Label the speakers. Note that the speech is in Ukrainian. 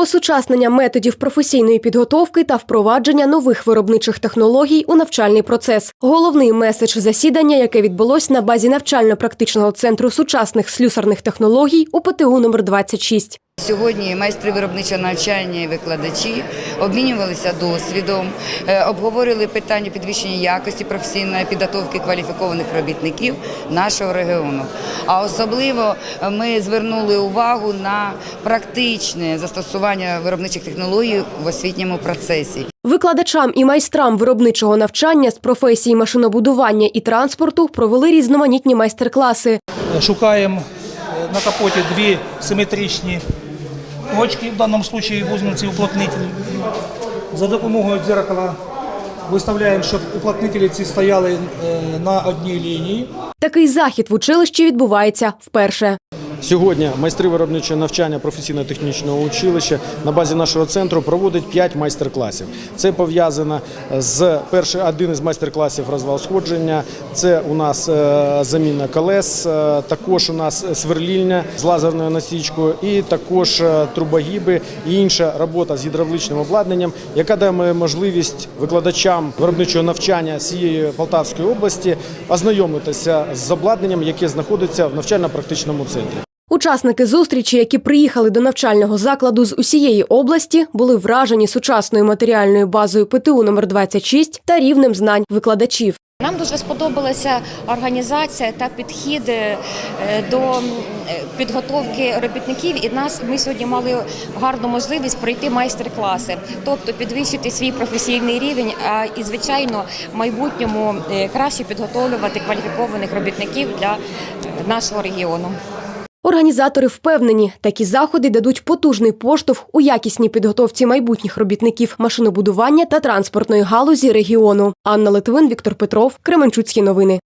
Speaker 1: осучаснення методів професійної підготовки та впровадження нових виробничих технологій у навчальний процес. Головний меседж засідання, яке відбулось на базі навчально-практичного центру сучасних слюсарних технологій у ПТУ номер 26.
Speaker 2: Сьогодні майстри виробничого навчання і викладачі обмінювалися досвідом, е, обговорювали питання підвищення якості професійної підготовки кваліфікованих робітників нашого регіону. А особливо е, ми звернули увагу на практичне застосування виробничих технологій в освітньому процесі.
Speaker 1: Викладачам і майстрам виробничого навчання з професії машинобудування і транспорту провели різноманітні майстер-класи.
Speaker 3: Шукаємо е, на капоті дві симетричні точки, в даному випадку гусениці уплотнителі. За допомогою дзеркала виставляємо, щоб уплотнителі ці стояли е, на одній лінії.
Speaker 1: Такий захід в училищі відбувається вперше.
Speaker 4: Сьогодні майстри виробничого навчання професійно-технічного училища на базі нашого центру проводять 5 майстер-класів. Це пов'язано з перший один із майстер-класів розвал сходження. Це у нас е, заміна колес, е, також у нас сверлільня з лазерною насічкою, і також е, трубогіби і інша робота з гідравлічним обладнанням, яка дає можливість викладачам виробничого навчання цієї Полтавської області ознайомитися з обладнанням, яке знаходиться в навчально-практичному центрі.
Speaker 1: Учасники зустрічі, які приїхали до навчального закладу з усієї області, були вражені сучасною матеріальною базою ПТУ номер 26 та рівнем знань викладачів.
Speaker 5: Нам дуже сподобалася організація та підхід е, до е, підготовки робітників. І нас ми сьогодні мали гарну можливість пройти майстер-класи, тобто підвищити свій професійний рівень, а і звичайно в майбутньому е, краще підготовлювати кваліфікованих робітників для нашого регіону.
Speaker 1: Організатори впевнені, такі заходи дадуть потужний поштовх у якісній підготовці майбутніх робітників машинобудування та транспортної галузі регіону. Анна Литвин, Віктор Петров, Кременчуцькі новини.